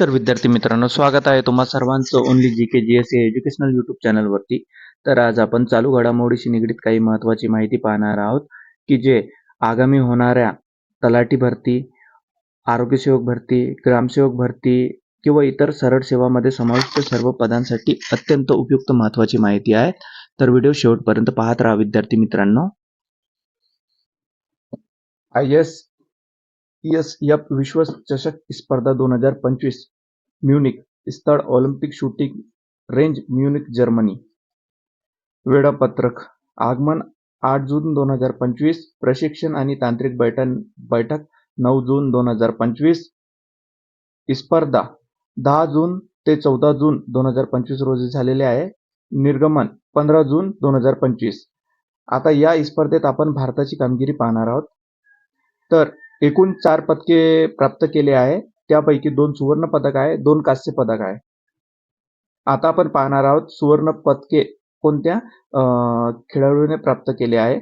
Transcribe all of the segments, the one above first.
तर विद्यार्थी मित्रांनो स्वागत आहे तुम्हा सर्वांचं only G K G S educational YouTube चॅनलवरती तर आज आपण चालू घडामोडीशी निगडीत काही महत्त्वाची माहिती पाहणार आहोत की जे आगामी होणाऱ्या तलाठी भरती आरोग्यसेवक भरती ग्रामसेवक भरती किंवा इतर सरळ सेवामध्ये समाविष्ट सर्व पदांसाठी अत्यंत उपयुक्त महत्त्वाची माहिती आहे. तर व्हिडिओ शेवटपर्यंत पाहत राहा विद्यार्थी मित्रांनो. Ah, I S S F विश्वचषक स्पर्धा दोन हजार पंचवीस म्युनिक स्थळ Olympic shooting range Munich Germany. वेळापत्रक आगमन आठ जून दोन हजार पंचवीस प्रशिक्षण आणि तांत्रिक बैठक बैठक नऊ जून दोन हजार पंचवीस. स्पर्धा दहा जून ते चौदा जून दोन हजार पंचवीस रोजी झालेले आहे. निर्गमन पंधरा जून दोन हजार पंचवीस. आता या स्पर्धेत आपण भारताची कामगिरी पाहणार आहोत. तर एकूण चार पदके प्राप्त केले आहे. त्यापैकी दोन सुवर्ण पदक आहे दोन कांस्य पदक आहे. आता आपण पाहणार आहोत सुवर्ण पदके कोणत्या? खेळाडूने प्राप्त केले आहे.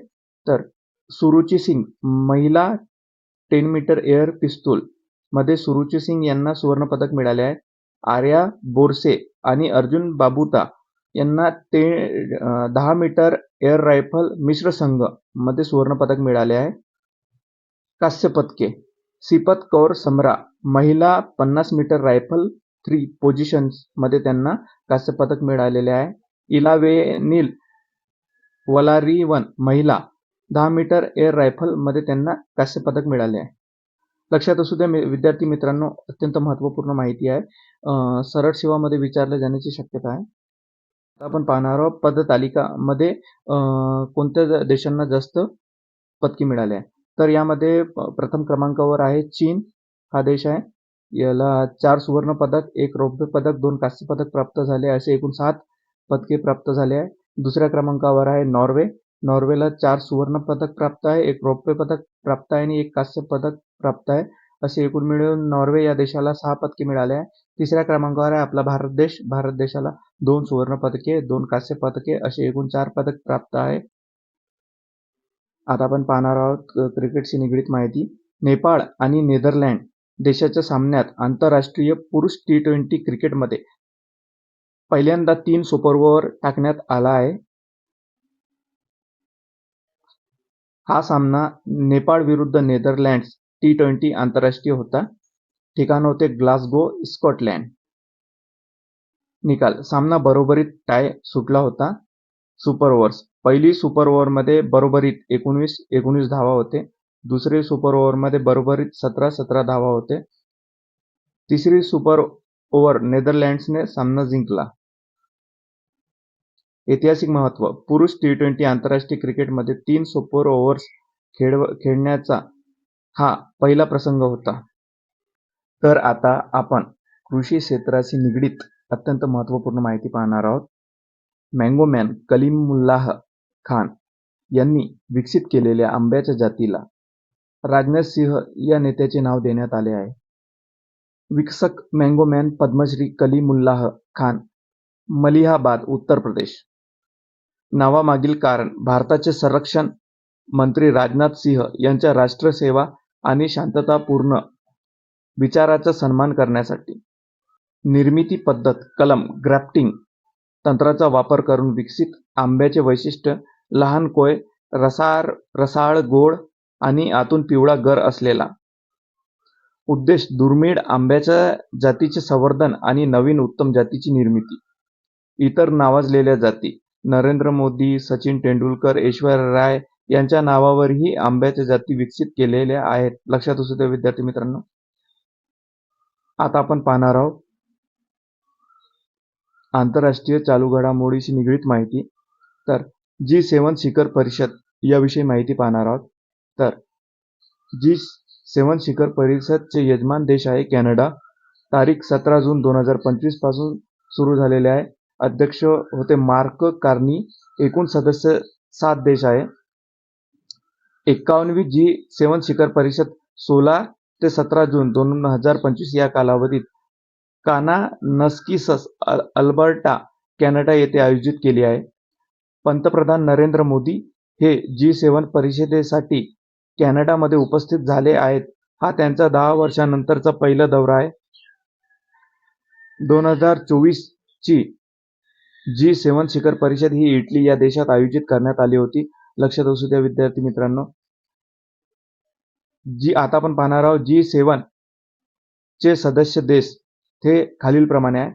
तर सुरुची सिंग महिला टेन मीटर एअर पिस्तूल मध्ये सुरुची सिंग यांना सुवर्ण पदक मिळाले आहे. आर्या बोरसे आणि अर्जुन बाबुता यांना ते दहा मीटर एअर रायफल मिश्र संघमध्ये सुवर्ण पदक मिळाले आहे. कांस्यपदके. सिपत कौर समरा. महिला पन्नास मीटर रायफल थ्री पोझिशन्समध्ये त्यांना कांस्यपदक मिळालेले आहे. इलावेनील वलारीवन महिला. दहा मीटर एअर रायफलमध्ये त्यांना कांस्यपदक मिळाले आहे. लक्षात असू द्या विद्यार्थी मित्रांनो अत्यंत महत्त्वपूर्ण माहिती आहे. सरळ सेवामध्ये विचारल्या जाण्याची शक्यता आहे. आता आपण पाहणार आहोत पदतालिकामध्ये कोणत्या देशांना जास्त पदके मिळाले आहे? तर यामध्ये प- प्रथम क्रमांकावर आहे चीन. हा देश आहे. याला चार सुवर्ण पदक एक रौप्य पदक दोन कांस्य पदक प्राप्त झाले असे एकूण सात पदके प्राप्त झाले आहे. दुसऱ्या क्रमांकावर आहे नॉर्वे. नॉर्वेला चार सुवर्ण पदक प्राप्त आहे एक रौप्य पदक प्राप्त आहे आणि एक कांस्य पदक प्राप्त आहे असे एकूण मिळून नॉर्वे या देशाला सहा पदके मिळाले आहे. तिसऱ्या क्रमांकावर आहे आपला भारत देश. भारत देशाला दोन सुवर्ण पदके दोन कांस्य पदके असे एकूण चार पदक प्राप्त आहे. आता आपण पाहणार आहोत क्रिकेटशी निगडीत माहिती. नेपाळ आणि नेदरलँड देशाच्या सामन्यात आंतरराष्ट्रीय पुरुष टी ट्वेंटी क्रिकेटमध्ये पहिल्यांदा तीन सुपर ओव्हर टाकण्यात आला आहे. हा सामना नेपाळ विरुद्ध नेदरलँड्स टी ट्वेंटी आंतरराष्ट्रीय होता. ठिकाण होते ग्लासगो स्कॉटलँड. निकाल सामना बरोबरीत टाय सुटला होता. Super overs. पहिली सुपर ओव्हरमध्ये बरोबरीत एकोणवीस एकोणीस धावा होते. दुसरी सुपर ओव्हरमध्ये बरोबरीत सतरा सतरा धावा होते. तिसरी सुपर ओव्हर नेदरलँड्सने सामना जिंकला. ऐतिहासिक महत्त्व. पुरुष टी ट्वेंटी आंतरराष्ट्रीय क्रिकेटमध्ये तीन सुपर ओव्हर्स खेळ खेळण्याचा हा पहिला प्रसंग होता. तर आता आपण कृषी क्षेत्राशी निगडीत अत्यंत महत्त्वपूर्ण माहिती पाहणार आहोत. मँगोमॅन कलीमुल्लाह खान यांनी विकसित केलेल्या आंब्याच्या जातीला राजनाथ सिंह या नेत्याचे नाव देण्यात आले आहे. विकसक मँगोमॅन पद्मश्री कलीमुल्लाह खान मलिहाबाद उत्तर प्रदेश. नावामागील कारण भारताचे संरक्षण मंत्री राजनाथ सिंह यांच्या राष्ट्रसेवा आणि शांततापूर्ण विचाराचा सन्मान करण्यासाठी. निर्मिती पद्धत कलम ग्राफ्टिंग तंत्राचा वापर करून विकसित आंब्याचे वैशिष्ट्य लहान कोय रसाळ रसाळ गोड आणि आतून पिवळा गर असलेला. उद्देश दुर्मिळ आंब्याच्या जातीचे संवर्धन आणि नवीन उत्तम जातीची निर्मिती. इतर नावाजलेल्या जाती नरेंद्र मोदी सचिन तेंडुलकर ऐश्वर्या राय यांच्या नावावरही आंब्याच्या जाती विकसित केलेल्या आहेत. लक्षात असू द्या विद्यार्थी मित्रांनो. आता आपण पाहणार आहोत. आंतरराष्ट्रीय चालू घडामोडीशी निगडीत माहिती. तर जी सेवन शिखर परिषद याविषयी माहिती पाहणार आहोत. तर जी सेवन शिखर परिषदचे यजमान देश आहे कॅनडा. तारीख सतरा जून दोन हजार पंचवीसपासून सुरू झालेले आहे. अध्यक्ष होते मार्क कार्नी एकूण सदस्य सात देश आहे. एक्कावनवी जी सेवन शिखर परिषद सोळा ते सतरा जून दोन हजार पंचवीस या कालावधीत काना नस्किसस अल अल्बर्टा कॅनडा येथे आयोजित केली आहे. पंतप्रधान नरेंद्र मोदी हे जी सेवन परिषदेसाठी कॅनडामध्ये उपस्थित झाले आहेत. हा त्यांचा दहा वर्षानंतरचा पहिला दौरा आहे. दोन हजार चोवीसची जी सेवन शिखर परिषद ही इटली या देशात आयोजित करण्यात आली होती. लक्षात असू द्या विद्यार्थी मित्रांनो. जी आता आपण पाहणार आहोत जी सेवन चे सदस्य देश हे खालीलप्रमाणे आहे.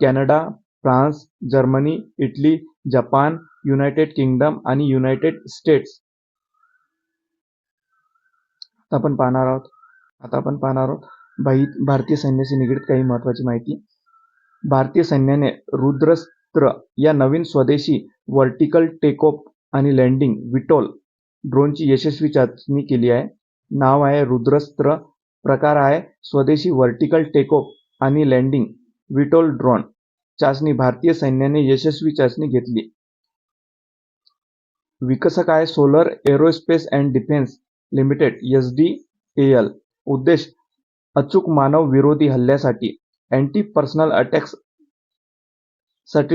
Canada France Germany Italy Japan United Kingdom आणि युनायटेड स्टेट्स. आता आपण पाहणार आहोत. आता आपण पाहणार आहोत भाई भारतीय सैन्याशी निगडीत काही महत्त्वाची माहिती. भारतीय सैन्याने रुद्रस्त्र या नवीन स्वदेशी व्हर्टिकल टेकऑफ आणि लँडिंग विटोल ड्रोनची यशस्वी चाचणी केली आहे. नाव आहे रुद्रस्त्र प्रकार आहे स्वदेशी व्हर्टिकल टेकऑफ आणि लँडिंग विटोल ड्रोन. चाचणी भारतीय सैन्याने यशस्वी चाचणी घेतली. विकसक आहे Solar Aerospace and Defence Limited S D L उद्देश अचूक मानव विरोधी हल्ल्यासाठी अँटी पर्सनल अटॅक्ससाठी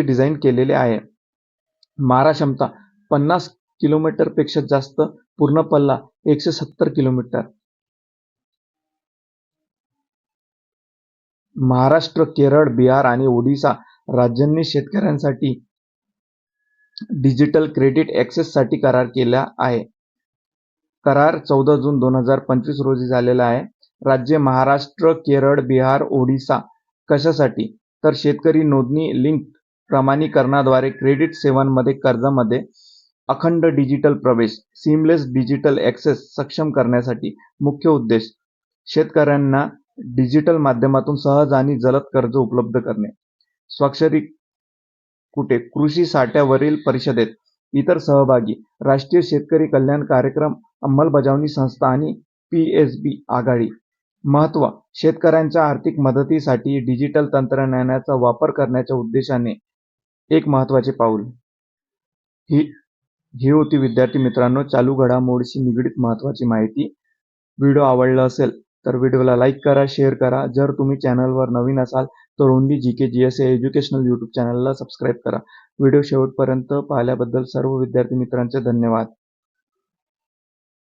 डिझाईन केलेले आहे. मारा क्षमता पन्नास किलोमीटरपेक्षा जास्त पूर्ण पल्ला एकशे सत्तर किलोमीटर महाराष्ट्र केरळ बिहार आणि ओडिशा राज्यांनी शेतकऱ्यांसाठी डिजिटल क्रेडिट ॲक्सेससाठी करार केला आहे. करार चौदा जून दोन हजार पंचवीस रोजी झालेला आहे. राज्य महाराष्ट्र केरळ बिहार ओडिसा कशासाठी? तर शेतकरी नोंदणी लिंक प्रमाणीकरणाद्वारे क्रेडिट सेवांमध्ये कर्जामध्ये अखंड डिजिटल प्रवेश सीमलेस डिजिटल ॲक्सेस सक्षम करण्यासाठी मुख्य उद्देश शेतकऱ्यांना डिजिटल माध्यमातून सहज आणि जलद कर्ज उपलब्ध करणे. स्वाक्षरी कुठे? कृषी साठ्यावरील परिषदेत. इतर सहभागी राष्ट्रीय शेतकरी कल्याण कार्यक्रम अंमलबजावणी संस्था आणि पी एस बी आघाडी. महत्त्व शेतकऱ्यांच्या आर्थिक मदतीसाठी डिजिटल तंत्रज्ञानाचा वापर करण्याच्या उद्देशाने एक महत्त्वाचे पाऊल. ही ही होती विद्यार्थी मित्रांनो चालू घडामोडीशी निगडीत महत्त्वाची माहिती. व्हिडिओ आवडला असेल तर व्हिडिओला लाईक करा शेअर करा. जर तुम्ही चॅनलवर नवीन असाल तर जी के जी एस या एज्युकेशनल यूट्यूब चॅनलला सबस्क्राईब करा. व्हिडिओ शेवटपर्यंत पाहिल्याबद्दल सर्व विद्यार्थी मित्रांचे धन्यवाद.